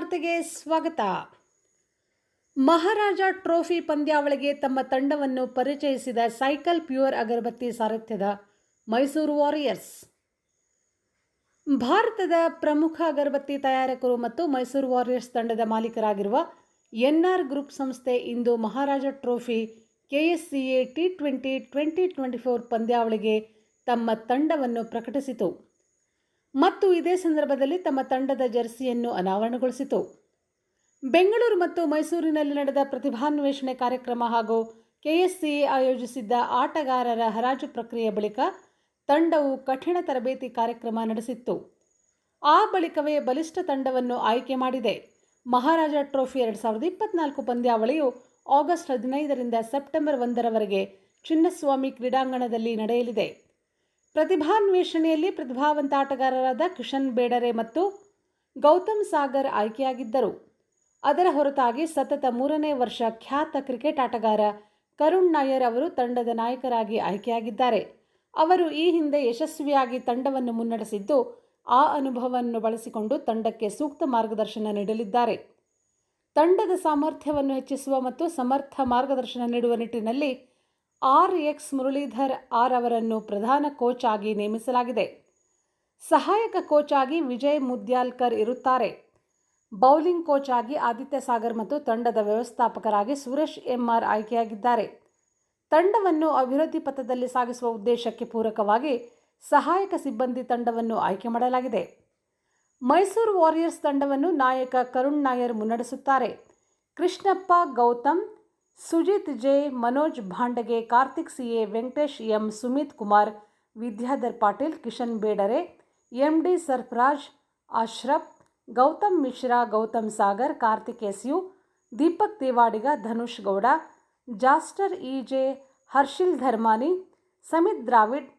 ವಾರ್ತೆಗೆ ಸ್ವಾಗತ. ಮಹಾರಾಜ ಟ್ರೋಫಿ ಪಂದ್ಯಾವಳಿಗೆ ತಮ್ಮ ತಂಡವನ್ನು ಪರಿಚಯಿಸಿದ ಸೈಕಲ್ ಪ್ಯೂರ್ ಅಗರಬತ್ತಿ ಸಾರಥ್ಯದ ಮೈಸೂರು ವಾರಿಯರ್ಸ್. ಭಾರತದ ಪ್ರಮುಖ ಅಗರಬತ್ತಿ ತಯಾರಕರು ಮತ್ತು ಮೈಸೂರು ವಾರಿಯರ್ಸ್ ತಂಡದ ಮಾಲೀಕರಾಗಿರುವ ಎನ್ಆರ್ ಗ್ರೂಪ್ ಸಂಸ್ಥೆ ಇಂದು Maharaja trophy KSCA T twenty twenty twenty four ಪಂದ್ಯಾವಳಿಗೆ ತಮ್ಮ ತಂಡವನ್ನು ಪ್ರಕಟಿಸಿತು. ಮತ್ತು ಇದೇ ಸಂದರ್ಭದಲ್ಲಿ ತಮ್ಮ ತಂಡದ ಜರ್ಸಿಯನ್ನು ಅನಾವರಣಗೊಳಿಸಿತು. ಬೆಂಗಳೂರು ಮತ್ತು ಮೈಸೂರಿನಲ್ಲಿ ನಡೆದ ಪ್ರತಿಭಾನ್ವೇಷಣೆ ಕಾರ್ಯಕ್ರಮ ಹಾಗೂ ಕೆಎಸ್ಸಿಎ ಆಯೋಜಿಸಿದ್ದ ಆಟಗಾರರ ಹರಾಜು ಪ್ರಕ್ರಿಯೆ ಬಳಿಕ ತಂಡವು ಕಠಿಣ ತರಬೇತಿ ಕಾರ್ಯಕ್ರಮ ನಡೆಸಿತ್ತು. ಆ ಬಳಿಕವೇ ಬಲಿಷ್ಠ ತಂಡವನ್ನು ಆಯ್ಕೆ ಮಾಡಿದೆ. ಮಹಾರಾಜ ಟ್ರೋಫಿ ಎರಡು ಸಾವಿರದ ಇಪ್ಪತ್ನಾಲ್ಕು ಪಂದ್ಯಾವಳಿಯು ಆಗಸ್ಟ್ ಹದಿನೈದರಿಂದ ಸೆಪ್ಟೆಂಬರ್ ಒಂದರವರೆಗೆ ಚಿನ್ನಸ್ವಾಮಿ ಕ್ರೀಡಾಂಗಣದಲ್ಲಿ ನಡೆಯಲಿದೆ. ಪ್ರತಿಭಾನ್ವೇಷಣೆಯಲ್ಲಿ ಪ್ರತಿಭಾವಂತ ಆಟಗಾರರಾದ ಕಿಶನ್ ಬೇಡರೆ ಮತ್ತು ಗೌತಮ್ ಸಾಗರ್ ಆಯ್ಕೆಯಾಗಿದ್ದರು. ಅದರ ಹೊರತಾಗಿ ಸತತ ಮೂರನೇ ವರ್ಷ ಖ್ಯಾತ ಕ್ರಿಕೆಟ್ ಆಟಗಾರ ಕರುಣ್ ನಾಯರ್ ಅವರು ತಂಡದ ನಾಯಕರಾಗಿ ಆಯ್ಕೆಯಾಗಿದ್ದಾರೆ. ಅವರು ಈ ಹಿಂದೆ ಯಶಸ್ವಿಯಾಗಿ ತಂಡವನ್ನು ಮುನ್ನಡೆಸಿದ್ದು, ಆ ಅನುಭವವನ್ನು ಬಳಸಿಕೊಂಡು ತಂಡಕ್ಕೆ ಸೂಕ್ತ ಮಾರ್ಗದರ್ಶನ ನೀಡಲಿದ್ದಾರೆ. ತಂಡದ ಸಾಮರ್ಥ್ಯವನ್ನು ಹೆಚ್ಚಿಸುವ ಮತ್ತು ಸಮರ್ಥ ಮಾರ್ಗದರ್ಶನ ನೀಡುವ ನಿಟ್ಟಿನಲ್ಲಿ ಆರ್ ಎಕ್ಸ್ ಮುರಳೀಧರ್ ಆರ್ ಅವರನ್ನು ಪ್ರಧಾನ ಕೋಚ್ ಆಗಿ ನೇಮಿಸಲಾಗಿದೆ. ಸಹಾಯಕ ಕೋಚ್ ಆಗಿ ವಿಜಯ್ ಮುದ್ಯಾಲ್ಕರ್ ಇರುತ್ತಾರೆ. ಬೌಲಿಂಗ್ ಕೋಚ್ ಆಗಿ ಆದಿತ್ಯ ಸಾಗರ್ ಮತ್ತು ತಂಡದ ವ್ಯವಸ್ಥಾಪಕರಾಗಿ ಸುರೇಶ್ ಎಂಆರ್ ಆಯ್ಕೆಯಾಗಿದ್ದಾರೆ. ತಂಡವನ್ನು ಅಭಿವೃದ್ಧಿ ಪಥದಲ್ಲಿ ಸಾಗಿಸುವ ಉದ್ದೇಶಕ್ಕೆ ಪೂರಕವಾಗಿ ಸಹಾಯಕ ಸಿಬ್ಬಂದಿ ತಂಡವನ್ನು ಆಯ್ಕೆ ಮಾಡಲಾಗಿದೆ. ಮೈಸೂರು ವಾರಿಯರ್ಸ್ ತಂಡವನ್ನು ನಾಯಕ Karun Nair ಮುನ್ನಡೆಸುತ್ತಾರೆ. Krishnappa Gowtham Sujith J, Manoj Bhandage, Karthik C A, Venkatesh M, Sumit Kumar, Vidyadhar Patil, Kishan Bedare, M D Sarfaraz, Ashraf, Gautam Mishra, Gautam Sagar, Karthik S U, Deepak Devadiga Dhanush Gowda, Jaster E J, Harshil Dharmani, Samit Dravid,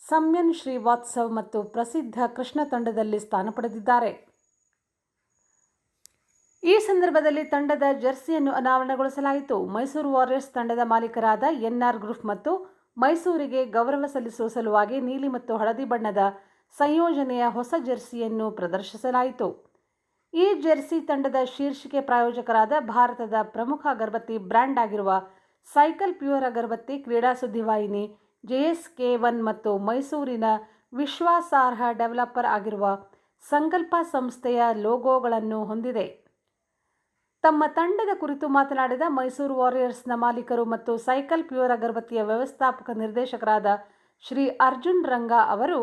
Samyan Srivatsav ಮತ್ತು ಪ್ರಸಿದ್ಧ ಕೃಷ್ಣ ತಂಡದಲ್ಲಿ ಸ್ಥಾನ ಪಡೆದಿದ್ದಾರೆ. ಈ ಸಂದರ್ಭದಲ್ಲಿ ತಂಡದ ಜರ್ಸಿಯನ್ನು ಅನಾವರಣಗೊಳಿಸಲಾಯಿತು. Mysuru warriors ತಂಡದ ಮಾಲೀಕರಾದ N R group ಮತ್ತು ಮೈಸೂರಿಗೆ ಗೌರವ ಸಲ್ಲಿಸುವ ಸಲುವಾಗಿ ನೀಲಿ ಮತ್ತು ಹಳದಿ ಬಣ್ಣದ ಸಂಯೋಜನೆಯ ಹೊಸ ಜರ್ಸಿಯನ್ನು ಪ್ರದರ್ಶಿಸಲಾಯಿತು. ಈ ಜೆರ್ಸಿ ತಂಡದ ಶೀರ್ಷಿಕೆ ಪ್ರಾಯೋಜಕರಾದ ಭಾರತದ ಪ್ರಮುಖ ಅಗರಬತ್ತಿ ಬ್ರ್ಯಾಂಡ್ ಆಗಿರುವ ಸೈಕಲ್ ಪ್ಯೂರ್ ಅಗರಬತ್ತಿ ಕ್ರೀಡಾ ಸುದ್ದಿವಾಹಿನಿ ಜೆಎಸ್ ಕೆ ಒನ್ ಮತ್ತು ಮೈಸೂರಿನ ವಿಶ್ವಾಸಾರ್ಹ ಡೆವಲಪರ್ ಆಗಿರುವ ಸಂಕಲ್ಪ ಸಂಸ್ಥೆಯ ಲೋಗೋಗಳನ್ನು ಹೊಂದಿದೆ. ತಮ್ಮ ತಂಡದ ಕುರಿತು ಮಾತನಾಡಿದ ಮೈಸೂರು ವಾರಿಯರ್ಸ್ನ ಮಾಲೀಕರು ಮತ್ತು ಸೈಕಲ್ ಪ್ಯೂರ್ ಅಗರಬತ್ತಿಯ ವ್ಯವಸ್ಥಾಪಕ ನಿರ್ದೇಶಕರಾದ ಶ್ರೀ ಅರ್ಜುನ್ ರಂಗ ಅವರು,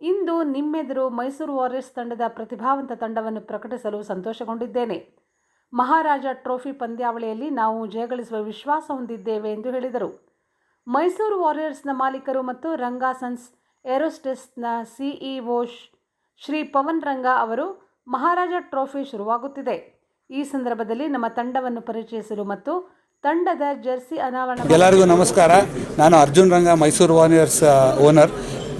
ಇಂದು ನಿಮ್ಮೆದುರು ಮೈಸೂರು ವಾರಿಯರ್ಸ್ ತಂಡದ ಪ್ರತಿಭಾವಂತ ತಂಡವನ್ನು ಪ್ರಕಟಿಸಲು ಸಂತೋಷಗೊಂಡಿದ್ದೇನೆ. ಮಹಾರಾಜ ಟ್ರೋಫಿ ಪಂದ್ಯಾವಳಿಯಲ್ಲಿ ನಾವು ಜಯಗಳಿಸುವ ವಿಶ್ವಾಸ ಹೊಂದಿದ್ದೇವೆ ಎಂದು ಹೇಳಿದರು. ಮೈಸೂರು ವಾರಿಯರ್ಸ್ನ ಮಾಲೀಕರು ಮತ್ತು ರಂಗ ಸನ್ಸ್ ಏರೋಸ್ಟೆಸ್ನ ಸಿಇಒ ಶ್ರೀ ಪವನ್ ರಂಗ ಅವರು, ಮಹಾರಾಜ ಟ್ರೋಫಿ ಶುರುವಾಗುತ್ತಿದೆ. ಈ ಸಂದರ್ಭದಲ್ಲಿ ನಮ್ಮ ತಂಡವನ್ನು ಪರಿಚಯಿಸಲು ಮತ್ತು ತಂಡದ ಜರ್ಸಿ ಅನಾವರಣ ಎಲ್ಲರಿಗೂ ನಮಸ್ಕಾರ. ನಾನು ಅರ್ಜುನ್ ರಂಗ, ಮೈಸೂರು ವಾರಿಯರ್ಸ್ ಓನರ್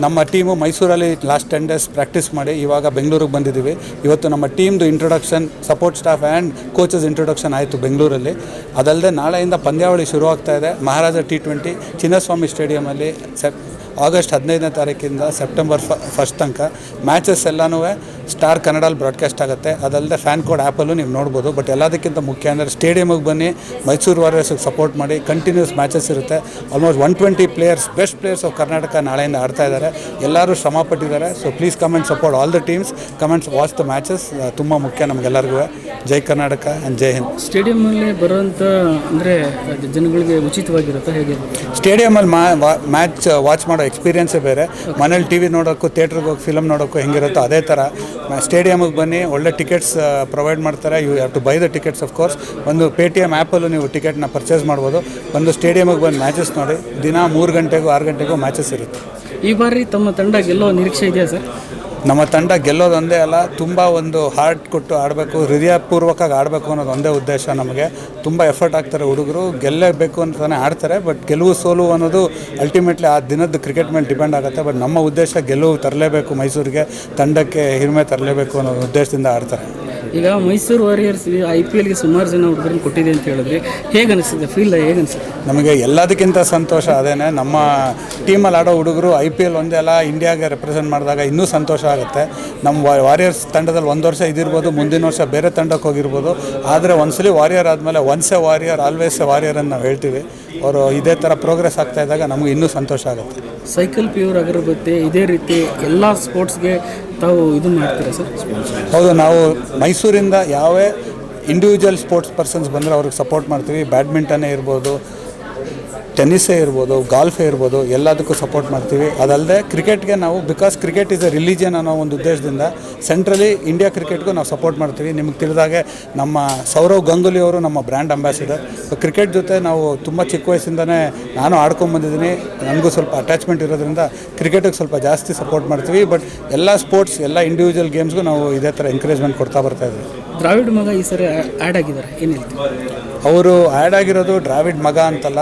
ನಮ್ಮ ಟೀಮು ಮೈಸೂರಲ್ಲಿ ಲಾಸ್ಟ್ ಟೆನ್ ಡೇಸ್ ಪ್ರಾಕ್ಟೀಸ್ ಮಾಡಿ ಇವಾಗ ಬೆಂಗಳೂರಿಗೆ ಬಂದಿದ್ದೀವಿ. ಇವತ್ತು ನಮ್ಮ ಟೀಮ್ದು introduction support staff and coaches introduction ಆಯಿತು ಬೆಂಗಳೂರಲ್ಲಿ. ಅದಲ್ಲದೆ ನಾಳೆಯಿಂದ ಪಂದ್ಯಾವಳಿ ಶುರುವಾಗ್ತಾ ಇದೆ. ಮಹಾರಾಜ ಟಿ ಟ್ವೆಂಟಿ ಚಿನ್ನಸ್ವಾಮಿ ಸ್ಟೇಡಿಯಮಲ್ಲಿ ಸೆಪ್ ಆಗಸ್ಟ್ ಹದಿನೈದನೇ ತಾರೀಕಿಂದ ಸೆಪ್ಟೆಂಬರ್ ಫ ಫಸ್ಟ್ ತನಕ ಮ್ಯಾಚಸ್ ಎಲ್ಲನೂ ಸ್ಟಾರ್ ಕನ್ನಡಲ್ಲಿ ಬ್ರಾಡ್ಕಾಸ್ಟ್ ಆಗುತ್ತೆ. ಅದಲ್ಲದೆ ಫ್ಯಾನ್ ಕೋಡ್ ಆ್ಯಪಲ್ಲೂ ನೀವು ನೋಡ್ಬೋದು. ಬಟ್ ಎಲ್ಲದಕ್ಕಿಂತ ಮುಖ್ಯ ಅಂದರೆ ಸ್ಟೇಡಿಯಮಿಗೆ ಬನ್ನಿ ಮೈಸೂರು ವಾರಿಯರ್ಸಿಗೆ ಸಪೋರ್ಟ್ ಮಾಡಿ ಕಂಟಿನ್ಯೂಸ್ ಮ್ಯಾಚಸ್ ಇರುತ್ತೆ. Almost one twenty players best players of Karnataka ನಾಳೆಯಿಂದ ಆಡ್ತಾ ಇದ್ದಾರೆ. ಎಲ್ಲರೂ ಶ್ರಮ ಪಟ್ಟಿದ್ದಾರೆ. So please comment support all the teams comments watch the matches ತುಂಬ ಮುಖ್ಯ ನಮಗೆಲ್ಲರಿಗೂ. ಜೈ ಕರ್ನಾಟಕ ಆ್ಯಂಡ್ ಜೈ ಹಿಂದ್ ಸ್ಟೇಡಿಯಮಲ್ಲಿ ಬರುವಂಥ ಅಂದರೆ ಜನಗಳಿಗೆ ಉಚಿತವಾಗಿರುತ್ತೆ ಹೇಗೆ? ಸ್ಟೇಡಿಯಮಲ್ಲಿ ಮ್ಯಾಚ್ ವಾಚ್ ಮಾಡೋ ಎಕ್ಸ್ಪೀರಿಯನ್ಸೇ ಬೇರೆ. ಮನೇಲಿ ಟಿ ವಿ ನೋಡೋಕ್ಕೂ ಥಿಯೇಟ್ರಿಗೆ ಹೋಗಿ ಫಿಲಮ್ ನೋಡೋಕ್ಕೂ ಹೆಂಗಿರುತ್ತೋ ಅದೇ ಥರ. ಸ್ಟೇಡಿಯಮಿಗೆ ಬನ್ನಿ, ಒಳ್ಳೆ ಟಿಕೆಟ್ಸ್ ಪ್ರೊವೈಡ್ ಮಾಡ್ತಾರೆ. You have to buy the tickets of course ಒಂದು ಪೇ ಟಿ ಎಂ ಆ್ಯಪಲ್ಲೂ ನೀವು ಟಿಕೆಟ್ನ ಪರ್ಚೇಸ್ ಮಾಡ್ಬೋದು. ಒಂದು ಸ್ಟೇಡಿಯಮಿಗೆ ಬಂದು ಮ್ಯಾಚಸ್ ನೋಡಿ. ದಿನ ಮೂರು ಗಂಟೆಗೂ, ಆರು ಗಂಟೆಗೂ ಮ್ಯಾಚಸ್ ಇರುತ್ತೆ. ಈ ಬಾರಿ ತಮ್ಮ ತಂಡ ಗೆಲ್ಲೋ ನಿರೀಕ್ಷೆ ಇದೆಯಾ ಸರ್? ನಮ್ಮ ತಂಡ ಗೆಲ್ಲೋದೊಂದೇ ಅಲ್ಲ, ತುಂಬ ಒಂದು ಹಾರ್ಟ್ ಕೊಟ್ಟು ಆಡಬೇಕು, ಹೃದಯಪೂರ್ವಕವಾಗಿ ಆಡಬೇಕು ಅನ್ನೋದು ಒಂದೇ ಉದ್ದೇಶ ನಮಗೆ. ತುಂಬ ಎಫರ್ಟ್ ಆಗ್ತಾರೆ ಹುಡುಗರು, ಗೆಲ್ಲಬೇಕು ಅಂತಲೇ ಆಡ್ತಾರೆ ಬಟ್ ಗೆಲುವು ಸೋಲು ಅನ್ನೋದು ಅಲ್ಟಿಮೇಟ್ಲಿ ಆ ದಿನದ ಕ್ರಿಕೆಟ್ ಮೇಲೆ ಡಿಪೆಂಡ್ ಆಗುತ್ತೆ. ಬಟ್ ನಮ್ಮ ಉದ್ದೇಶ ಗೆಲುವು ತರಲೇಬೇಕು ಮೈಸೂರಿಗೆ, ತಂಡಕ್ಕೆ ಹಿರಿಮೆ ತರಲೇಬೇಕು ಅನ್ನೋ ಉದ್ದೇಶದಿಂದ ಆಡ್ತಾರೆ. ಈಗ ಮೈಸೂರು ವಾರಿಯರ್ಸ್ ಐ ಪಿ ಎಲ್ಗೆ ಸುಮಾರು ಜನ ಹುಡುಗರನ್ನ ಕೊಟ್ಟಿದೆ ಅಂತ ಹೇಳಿದ್ರೆ ಹೇಗೆ ಅನಿಸುತ್ತೆ? ಫೀಲ್ ಹೇಗೆ ಅನಿಸುತ್ತೆ? ನಮಗೆ ಎಲ್ಲದಕ್ಕಿಂತ ಸಂತೋಷ ಅದೇನೆ ನಮ್ಮ ಟೀಮಲ್ಲಿ ಆಡೋ ಹುಡುಗರು ಐ ಪಿ ಎಲ್ ಒಂದೇ ಅಲ್ಲ ಇಂಡಿಯಾಗೆ ರೆಪ್ರೆಸೆಂಟ್ ಮಾಡಿದಾಗ ಇನ್ನೂ ಸಂತೋಷ ಆಗುತ್ತೆ. ನಮ್ಮ ವಾರಿಯರ್ಸ್ ತಂಡದಲ್ಲಿ ಒಂದು ವರ್ಷ ಇದಿರ್ಬೋದು ಮುಂದಿನ ವರ್ಷ ಬೇರೆ ತಂಡಕ್ಕೆ ಹೋಗಿರ್ಬೋದು. ಆದರೆ ಒಂದ್ಸಲಿ ವಾರಿಯರ್ ಆದಮೇಲೆ once a warrior always a warrior ಅಂತ ನಾವು ಹೇಳ್ತೀವಿ. ಅವರು ಇದೇ ಥರ ಪ್ರೋಗ್ರೆಸ್ ಆಗ್ತಾ ಇದ್ದಾಗ ನಮಗೆ ಇನ್ನೂ ಸಂತೋಷ ಆಗುತ್ತೆ. ಸೈಕಲ್ ಪ್ಯೂರ್ ಅಗರಬತ್ತಿ ಇದೇ ರೀತಿ ಎಲ್ಲ ಸ್ಪೋರ್ಟ್ಸ್ಗೆ ತಾವು ಇದು ಮಾಡ್ತೀರಾ ಸರ್? ಹೌದು, ನಾವು ಮೈಸೂರಿಂದ ಯಾವೇ ಇಂಡಿವಿಜುವಲ್ ಸ್ಪೋರ್ಟ್ಸ್ ಪರ್ಸನ್ಸ್ ಬಂದರೆ ಅವ್ರಿಗೆ ಸಪೋರ್ಟ್ ಮಾಡ್ತೀವಿ. ಬ್ಯಾಡ್ಮಿಂಟನ್ನೇ ಇರ್ಬೋದು ಟೆನ್ನಿಸೇ ಇರ್ಬೋದು ಗಾಲ್ಫೇ ಇರ್ಬೋದು ಎಲ್ಲದಕ್ಕೂ ಸಪೋರ್ಟ್ ಮಾಡ್ತೀವಿ. ಅದಲ್ಲದೆ ಕ್ರಿಕೆಟ್ಗೆ ನಾವು because cricket is a religion ಅನ್ನೋ ಒಂದು ಉದ್ದೇಶದಿಂದ ಸೆಂಟ್ರಲಿ ಇಂಡಿಯಾ ಕ್ರಿಕೆಟ್ಗೂ ನಾವು ಸಪೋರ್ಟ್ ಮಾಡ್ತೀವಿ. ನಿಮಗೆ ತಿಳಿದಾಗೆ ನಮ್ಮ ಸೌರವ್ ಗಂಗೂಲಿ ಅವರು ನಮ್ಮ ಬ್ರ್ಯಾಂಡ್ ಅಂಬಾಸಿಡರ್ ಕ್ರಿಕೆಟ್ ಜೊತೆ ನಾವು ತುಂಬ ಚಿಕ್ಕ ವಯಸ್ಸಿಂದನೇ ನಾನು ಆಡ್ಕೊಂಬಂದಿದ್ದೀನಿ ನನಗೂ ಸ್ವಲ್ಪ ಅಟ್ಯಾಚ್ಮೆಂಟ್ ಇರೋದ್ರಿಂದ ಕ್ರಿಕೆಟಿಗೆ ಸ್ವಲ್ಪ ಜಾಸ್ತಿ ಸಪೋರ್ಟ್ ಮಾಡ್ತೀವಿ. ಬಟ್ ಎಲ್ಲ ಸ್ಪೋರ್ಟ್ಸ್ ಎಲ್ಲ ಇಂಡಿವಿಜುವಲ್ ಗೇಮ್ಸ್ಗೂ ನಾವು ಇದೇ ಥರ ಎಂಕರೇಜ್ಮೆಂಟ್ ಕೊಡ್ತಾ ಬರ್ತಾ ಇದ್ದೀವಿ. ದ್ರಾವಿಡ್ ಮಗ ಈ ಸರಿ ಆ್ಯಡ್ ಆಗಿದ್ದಾರೆ. ಏನು ಹೇಳ್ತೀವಿ ಅವರು ಆ್ಯಡ್ ಆಗಿರೋದು ದ್ರಾವಿಡ್ ಮಗ ಅಂತಲ್ಲ.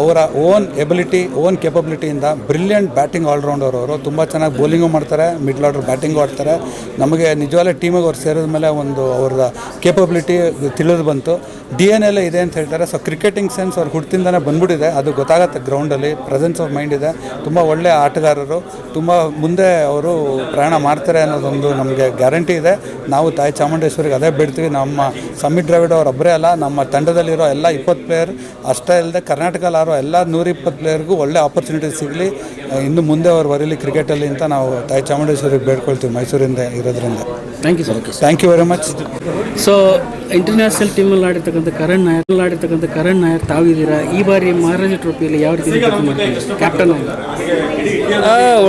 ಅವರ ಓನ್ ಎಬಿಲಿಟಿ ಓನ್ ಕೆಪಬಿಲಿಟಿಯಿಂದ ಬ್ರಿಲಿಯಂಟ್ ಬ್ಯಾಟಿಂಗ್ ಆಲ್ರೌಂಡರ್ ಅವರು ತುಂಬ ಚೆನ್ನಾಗಿ ಬೌಲಿಂಗು ಮಾಡ್ತಾರೆ ಮಿಡ್ಲ್ ಆರ್ಡರ್ ಬ್ಯಾಟಿಂಗು ಆಡ್ತಾರೆ. ನಮಗೆ ನಿಜವಾಗ್ಲೂ ಟೀಮಿಗೆ ಅವ್ರು ಸೇರಿದ ಮೇಲೆ ಒಂದು ಅವ್ರ ಕೇಪಬಿಲಿಟಿ ತಿಳಿದು ಬಂತು. ಡಿ ಎನ್ ಎಲ್ಲ ಇದೆ ಅಂತ ಹೇಳ್ತಾರೆ. ಸೊ ಕ್ರಿಕೆಟಿಂಗ್ ಸೆನ್ಸ್ ಅವ್ರು ಹುಟ್ಟಿಂದನೇ ಬಂದ್ಬಿಟ್ಟಿದೆ. ಅದು ಗೊತ್ತಾಗುತ್ತೆ ಗ್ರೌಂಡಲ್ಲಿ ಪ್ರೆಸೆನ್ಸ್ ಆಫ್ ಮೈಂಡ್ ಇದೆ. ತುಂಬ ಒಳ್ಳೆ ಆಟಗಾರರು. ತುಂಬ ಮುಂದೆ ಅವರು ಪ್ರಯಾಣ ಮಾಡ್ತಾರೆ ಅನ್ನೋದೊಂದು ನಮಗೆ ಗ್ಯಾರಂಟಿ ಇದೆ. ನಾವು ತಾಯಿ ಚಾಮುಂಡೇಶ್ವರಿಗೆ ಅದೇ ಬಿಡ್ತೀವಿ. ನಮ್ಮ ಸಮೀರ್ ದ್ರಾವಿಡ್ ಅವ್ರು ಒಬ್ಬರೇ ಅಲ್ಲ. ನಮ್ಮ ತಂಡದಲ್ಲಿರೋ ಎಲ್ಲ ಇಪ್ಪತ್ತು ಪ್ಲೇಯರ್ ಅಷ್ಟೇ ಇಲ್ಲದೆ ಕರ್ನಾಟಕದಲ್ಲಿ ಆರೋ ಎಲ್ಲ ನೂರಿಪ್ಪತ್ತು ಪ್ಲೇಯರ್ಗೂ ಒಳ್ಳೆ ಆಪರ್ಚುನಿಟಿ ಸಿಗಲಿ. ಇನ್ನು ಮುಂದೆ ಅವ್ರು ಬರೀಲಿ ಕ್ರಿಕೆಟಲ್ಲಿ ಅಂತ ನಾವು ತಾಯಿ ಚಾಮುಂಡೇಶ್ವರಿಗೆ ಬೇಡ್ಕೊಳ್ತೀವಿ ಮೈಸೂರಿಂದ ಇರೋದ್ರಿಂದ. Thank you sir thank you very much so international ಟೀಮಲ್ಲಿ ಆಡಿರ್ತಕ್ಕಂಥ ಕರಣ್ ನಾಯರ್ ಆಡಿರ್ತಕ್ಕಂಥ ಕರಣ್ ನಾಯರ್ ತಾವಿದ್ದೀರಾ? ಈ ಬಾರಿ ಮಹಾರಾಜ ಟ್ರೋಫಿಯಲ್ಲಿ ಯಾವ ರೀತಿ ಕ್ಯಾಪ್ಟನ್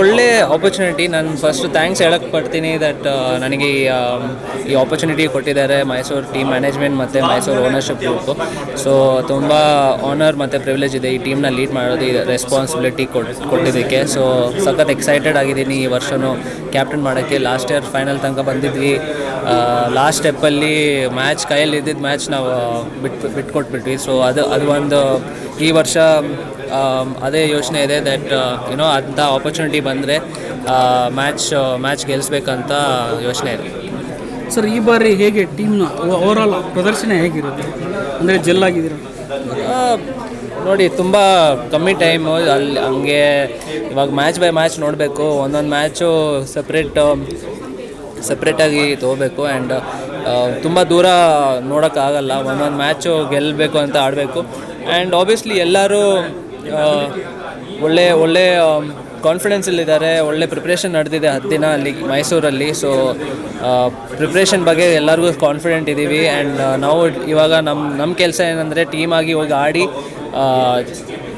ಒಳ್ಳೆ ಆಪರ್ಚುನಿಟಿ ನಾನು ಫಸ್ಟ್ ಥ್ಯಾಂಕ್ಸ್ ಹೇಳಕ್ಕೆ ಪಡ್ತೀನಿ ದಟ್ ನನಗೆ ಈ ಆಪರ್ಚುನಿಟಿ ಕೊಟ್ಟಿದ್ದಾರೆ ಮೈಸೂರು ಟೀಮ್ ಮ್ಯಾನೇಜ್ಮೆಂಟ್ ಮತ್ತು ಮೈಸೂರು ಓನರ್ಶಿಪ್ ಗ್ರೂಪು ಸೊ ತುಂಬ ಆನರ್ ಮತ್ತು ಪ್ರಿವಿಲೇಜ್ ಇದೆ. ಈ ಟೀಮ್ನ ಲೀಡ್ ಮಾಡೋದು ಈ ರೆಸ್ಪಾನ್ಸಿಬಿಲಿಟಿ ಕೊಟ್ಟು ಕೊಟ್ಟಿದ್ದಕ್ಕೆ. ಸೊ ಸಖತ್ ಎಕ್ಸೈಟೆಡ್ ಆಗಿದ್ದೀನಿ ಈ ವರ್ಷವೂ ಕ್ಯಾಪ್ಟನ್ ಮಾಡೋಕ್ಕೆ ಲಾಸ್ಟ್ ಇಯರ್ ಫೈನಲ್ ತನಕ ಬಂದಿದ್ವಿ. ಲಾಸ್ಟ್ ಸ್ಟೆಪ್ಪಲ್ಲಿ ಮ್ಯಾಚ್ ಕೈಯಲ್ಲಿ ಇದ್ದಿದ್ದ ಮ್ಯಾಚ್ ನಾವು ಬಿಟ್ಟು ಬಿಟ್ಕೊಟ್ಬಿಟ್ವಿ. ಸೊ ಅದು ಅದು ಒಂದು ಈ ವರ್ಷ ಅದೇ ಯೋಚನೆ ಇದೆ ದಟ್ ಯುನೋ ಅಂಥ ಆಪರ್ಚುನಿಟಿ ಬಂದರೆ ಮ್ಯಾಚ್ ಮ್ಯಾಚ್ ಗೆಲ್ಲಿಸ್ಬೇಕಂತ ಯೋಚನೆ ಇದೆ. ಸರ್ ಈ ಬಾರಿ ಹೇಗೆ ಟೀಮ್ನ ಓವರಾಲ್ ಪ್ರದರ್ಶನ ಹೇಗಿರುತ್ತೆ? ಅಂದರೆ ಜೆಲ್ ಆಗಿದ್ದೀರಾ? ಆ, ನೋಡಿ, ತುಂಬ ಕಮ್ಮಿ ಟೈಮು ಅಲ್ಲಿ ಹಂಗೆ ಇವಾಗ ಮ್ಯಾಚ್ ಬೈ ಮ್ಯಾಚ್ ನೋಡಬೇಕು, ಒಂದೊಂದು ಮ್ಯಾಚು ಸಪ್ರೇಟ್ ಸಪ್ರೇಟಾಗಿ ತೊಗೋಬೇಕು ಆ್ಯಂಡ್ ತುಂಬ ದೂರ ನೋಡೋಕ್ಕಾಗಲ್ಲ ಒಂದೊಂದು ಮ್ಯಾಚು ಗೆಲ್ಲಬೇಕು ಅಂತ ಆಡಬೇಕು. ಆ್ಯಂಡ್ ಆಬ್ವಿಯಸ್ಲಿ ಎಲ್ಲರೂ ಒಳ್ಳೆ ಒಳ್ಳೆ ಕಾನ್ಫಿಡೆನ್ಸಲ್ಲಿದ್ದಾರೆ ಒಳ್ಳೆ ಪ್ರಿಪ್ರೇಷನ್ ನಡೆದಿದೆ ಹತ್ತು ದಿನ ಅಲ್ಲಿ ಮೈಸೂರಲ್ಲಿ. ಸೊ ಪ್ರಿಪ್ರೇಷನ್ ಬಗ್ಗೆ ಎಲ್ಲರಿಗೂ ಕಾನ್ಫಿಡೆಂಟ್ ಇದ್ದೀವಿ ಆ್ಯಂಡ್ ನಾವು ಇವಾಗ ನಮ್ಮ ನಮ್ಮ ಕೆಲಸ ಏನಂದರೆ ಟೀಮಾಗಿ ಹೋಗಿ ಆಡಿ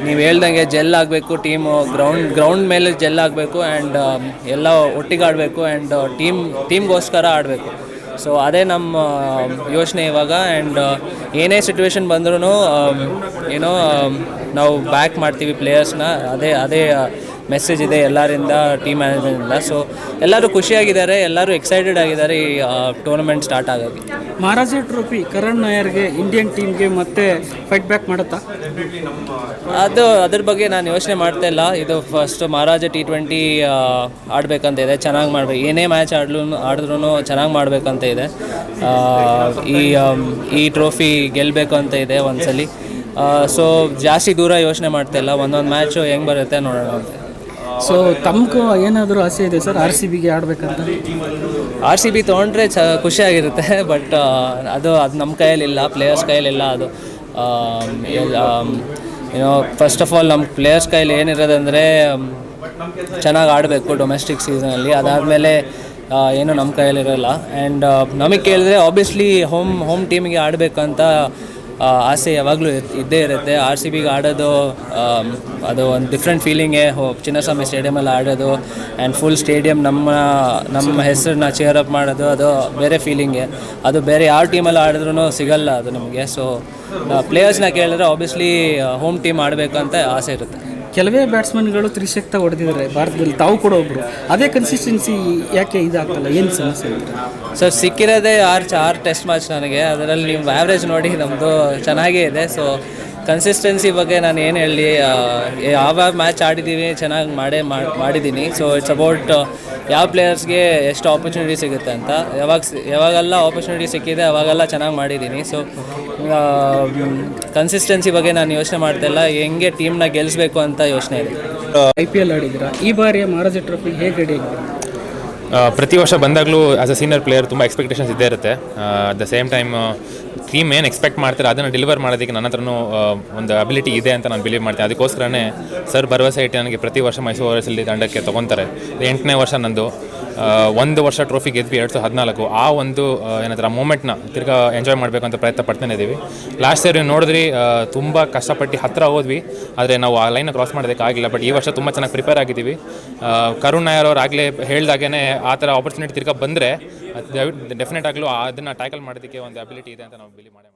ನೀವು ಹೇಳ್ದಂಗೆ ಜೆಲ್ ಆಗಬೇಕು ಟೀಮು ಗ್ರೌಂಡ್ ಗ್ರೌಂಡ್ ಮೇಲೆ ಜೆಲ್ ಆಗಬೇಕು ಆ್ಯಂಡ್ ಎಲ್ಲ ಒಟ್ಟಿಗೆ ಆಡಬೇಕು ಆ್ಯಂಡ್ ಟೀಮ್ ಟೀಮ್ಗೋಸ್ಕರ ಆಡಬೇಕು. ಸೊ ಅದೇ ನಮ್ಮ ಯೋಚನೆ ಇವಾಗ ಆ್ಯಂಡ್ ಏನೇ ಸಿಚುವೇಶನ್ ಬಂದ್ರೂ ಏನೋ ನಾವು ಬ್ಯಾಕ್ ಮಾಡ್ತೀವಿ ಪ್ಲೇಯರ್ಸ್ನ ಅದೇ ಅದೇ ಮೆಸೇಜ್ ಇದೆ ಎಲ್ಲರಿಂದ ಟೀಮ್ ಮ್ಯಾನೇಜ್ಮೆಂಟಿಂದ ಸೊ ಎಲ್ಲರೂ ಖುಷಿಯಾಗಿದ್ದಾರೆ ಎಲ್ಲರೂ ಎಕ್ಸೈಟೆಡ್ ಆಗಿದ್ದಾರೆ ಈ ಟೂರ್ನಮೆಂಟ್ ಸ್ಟಾರ್ಟ್ ಆಗೋಕ್ಕೆ. ಮಹಾರಾಜ ಟ್ರೋಫಿ ಕರಣ್ ನಾಯರ್ಗೆ ಇಂಡಿಯನ್ ಟೀಮ್ಗೆ ಮತ್ತೆ ಫೈಟ್ ಬ್ಯಾಕ್ ಮಾಡುತ್ತಾ? ಅದು ಅದ್ರ ಬಗ್ಗೆ ನಾನು ಯೋಚನೆ ಮಾಡ್ತಾ ಇಲ್ಲ. ಇದು ಫಸ್ಟ್ ಮಹಾರಾಜ ಟಿ ಟ್ವೆಂಟಿ ಆಡಬೇಕಂತ ಇದೆ. ಚೆನ್ನಾಗಿ ಮಾಡಬೇಕು ಏನೇ ಮ್ಯಾಚ್ ಆಡ್ಲು ಆಡಿದ್ರೂ ಚೆನ್ನಾಗಿ ಮಾಡಬೇಕಂತ ಇದೆ. ಈ ಈ ಟ್ರೋಫಿ ಗೆಲ್ಲಬೇಕು ಅಂತ ಇದೆ ಒಂದ್ಸಲಿ. ಸೊ ಜಾಸ್ತಿ ದೂರ ಯೋಚನೆ ಮಾಡ್ತಾ ಇಲ್ಲ. ಒಂದೊಂದು ಮ್ಯಾಚು ಹೆಂಗೆ ಬರುತ್ತೆ ನೋಡೋಣ ಅಂತ. ಸೊ ತಮಗೂ ಏನಾದರೂ ಆಸೆ ಇದೆ ಸರ್ ಆರ್ ಸಿ ಬಿಗೆ ಆಡಬೇಕಂತ? ಆರ್ ಸಿ ಬಿ ತೊಗೊಂಡ್ರೆ ಚ ಖುಷಿಯಾಗಿರುತ್ತೆ ಬಟ್ ಅದು ಅದು ನಮ್ಮ ಕೈಯಲ್ಲಿಲ್ಲ ಪ್ಲೇಯರ್ಸ್ ಕೈಯಲ್ಲಿಲ್ಲ, ಅದು ಏನೋ ಫಸ್ಟ್ ಆಫ್ ಆಲ್ ನಮ್ಮ ಪ್ಲೇಯರ್ಸ್ ಕೈಯಲ್ಲಿ ಏನಿರೋದಂದರೆ, ಚೆನ್ನಾಗಿ ಆಡಬೇಕು ಡೊಮೆಸ್ಟಿಕ್ ಸೀಸನಲ್ಲಿ ಅದಾದಮೇಲೆ ಏನು ನಮ್ಮ ಕೈಯಲ್ಲಿರೋಲ್ಲ. ಆ್ಯಂಡ್ ನಮಗೆ ಕೇಳಿದ್ರೆ ಆಬ್ವಿಯಸ್ಲಿ ಹೋಮ್ ಹೋಮ್ ಟೀಮಿಗೆ ಆಡಬೇಕಂತ ಆಸೆ ಯಾವಾಗಲೂ ಇದ್ದೇ ಇರುತ್ತೆ. ಆರ್ ಸಿ ಬಿಗೆ ಆಡೋದು ಅದು ಒಂದು ಡಿಫ್ರೆಂಟ್ ಫೀಲಿಂಗೇ ಚಿನ್ನಸ್ವಾಮಿ ಸ್ಟೇಡಿಯಮಲ್ಲಿ ಆಡೋದು ಆ್ಯಂಡ್ ಫುಲ್ ಸ್ಟೇಡಿಯಂ ನಮ್ಮ ನಮ್ಮ ಹೆಸರನ್ನ ಚೇರ್ ಅಪ್ ಮಾಡೋದು, ಅದು ಬೇರೆ ಫೀಲಿಂಗೇ ಅದು ಬೇರೆ ಯಾವ ಟೀಮಲ್ಲಿ ಆಡಿದ್ರೂ ಸಿಗಲ್ಲ ಅದು ನಮಗೆ. ಸೊ ಪ್ಲೇಯರ್ಸ್ನ ಕೇಳಿದ್ರೆ ಆಬ್ವಿಯಸ್ಲಿ ಹೋಮ್ ಟೀಮ್ ಆಡಬೇಕು ಅಂತ ಆಸೆ ಇರುತ್ತೆ. ಕೆಲವೇ ಬ್ಯಾಟ್ಸ್ಮನ್ಗಳು ತ್ರಿಶಕ್ತ ಹೊಡೆದಿದ್ದಾರೆ ಭಾರತದಲ್ಲಿ, ತಾವು ಕೂಡ ಒಬ್ಬರು ಅದೇ ಕನ್ಸಿಸ್ಟೆನ್ಸಿ ಯಾಕೆ ಇದಾಗ್ತಲ್ಲ? ಏನು ಸಮಸ್ಯೆ? ಸರ್ ಸಿಕ್ಕಿರೋದೇ ಆರು ಆರು ಟೆಸ್ಟ್ ಮ್ಯಾಚ್ ನನಗೆ. ಅದರಲ್ಲಿ ನೀವು ಆ್ಯಾವ್ರೇಜ್ ನೋಡಿ ನಮ್ಮದು ಚೆನ್ನಾಗೇ ಇದೆ. ಸೊ ಕನ್ಸಿಸ್ಟೆನ್ಸಿ ಬಗ್ಗೆ ನಾನು ಏನು ಹೇಳಲಿ ಯಾವ ಮ್ಯಾಚ್ ಆಡಿದ್ದೀವಿ ಚೆನ್ನಾಗಿ ಮಾಡೇ ಮಾಡ್- ಮಾಡಿದ್ದೀನಿ ಸೊ ಇಟ್ಸ್ ಅಬೌಟ್ ಯಾವ ಪ್ಲೇಯರ್ಸ್ಗೆ ಎಷ್ಟು ಆಪರ್ಚುನಿಟಿ ಸಿಗುತ್ತೆ ಅಂತ. ಯಾವಾಗ ಯಾವಾಗೆಲ್ಲ ಆಪರ್ಚುನಿಟಿ ಸಿಕ್ಕಿದೆ ಅವಾಗೆಲ್ಲ ಚೆನ್ನಾಗಿ ಮಾಡಿದ್ದೀನಿ ಸೊ ಕನ್ಸಿಸ್ಟೆನ್ಸಿ ಬಗ್ಗೆ ನಾನು ಯೋಚನೆ ಮಾಡ್ತಿಲ್ಲ ಹೆಂಗೆ ಟೀಮ್ನ ಗೆಲ್ಲಿಸ್ಬೇಕು ಅಂತ ಯೋಚನೆ ಇದೆ. ಐ ಪಿ ಎಲ್ ಆಡಿದ್ದೀರಾ? ಈ ಬಾರಿಯ ಮಹಾರಾಜ ಟ್ರೋಫಿ ಹೇಗೆ ರೆಡಿ ಪ್ರತಿ ವರ್ಷ ಬಂದಾಗಲೂ ಆಸ್ ಅ ಸೀನಿಯರ್ ಪ್ಲೇಯರ್ ತುಂಬ ಎಕ್ಸ್ಪೆಕ್ಟೇಷನ್ಸ್ ಇದ್ದೇ ಇರುತ್ತೆ. At the same time team ಏನು ಎಕ್ಸ್ಪೆಕ್ಟ್ ಮಾಡ್ತಾರೆ? ಅದನ್ನು ಡೆಲಿವರ್ ಮಾಡೋದಕ್ಕೆ ನನ್ನ ಹತ್ರನೂ ಒಂದು ಅಬಿಲಿಟಿ ಇದೆ ಅಂತ ನಾನು ಬಿಲೀವ್ ಮಾಡ್ತೀನಿ. ಅದಕ್ಕೋಸ್ಕರನೇ ಸರ್ ಭರವಸೆ ಇಟ್ಟು ನನಗೆ ಪ್ರತಿ ವರ್ಷ ಮೈಸೂರು ವರ್ಷದಲ್ಲಿ ತಂಡಕ್ಕೆ ತೊಗೊತಾರೆ. ಎಂಟನೇ ವರ್ಷ ನಂದು. ಒಂದು ವರ್ಷ ಟ್ರೋಫಿ ಗೆದ್ವಿ ಎರಡು ಸಾವಿರದ ಹದಿನಾಲ್ಕು. ಆ ಒಂದು ಏನಂತಾರ, ಆ ಮೂಮೆಂಟ್ನ ತಿರ್ಗಾ ಎಂಜಾಯ್ ಮಾಡಬೇಕು ಅಂತ ಪ್ರಯತ್ನ ಪಡ್ತಾನೆ ಇದ್ದೀವಿ ಲಾಸ್ಟ್ ಇಯರ್ ನೋಡಿದ್ರಿ ತುಂಬ ಕಷ್ಟಪಟ್ಟು ಹತ್ತಿರ ಹೋದ್ವಿ. ಆದರೆ ನಾವು ಆ ಲೈನ್ ಕ್ರಾಸ್ ಮಾಡೋದಕ್ಕಾಗಿಲ್ಲ ಬಟ್ ಈ ವರ್ಷ ತುಂಬ ಚೆನ್ನಾಗಿ ಪ್ರಿಪೇರ್ ಆಗಿದ್ದೀವಿ. ಕರುಣ್ ನಾಯರ್ ಅವ್ರು ಆಗಲೇ ಹೇಳ್ದಾಗೇ ಆ ಥರ ಆಪರ್ಚುನಿಟಿ ತಿರ್ಗಾ ಬಂದರೆ ಡೆಫಿನೆಟ್ ಆಗಲೂ ಅದನ್ನು ಟ್ಯಾಕಲ್ ಮಾಡೋದಕ್ಕೆ ಒಂದು ಅಬಿಲಿಟಿ ಇದೆ ಅಂತ ನಾವು ಬಿಲಿ ಮಾಡಿ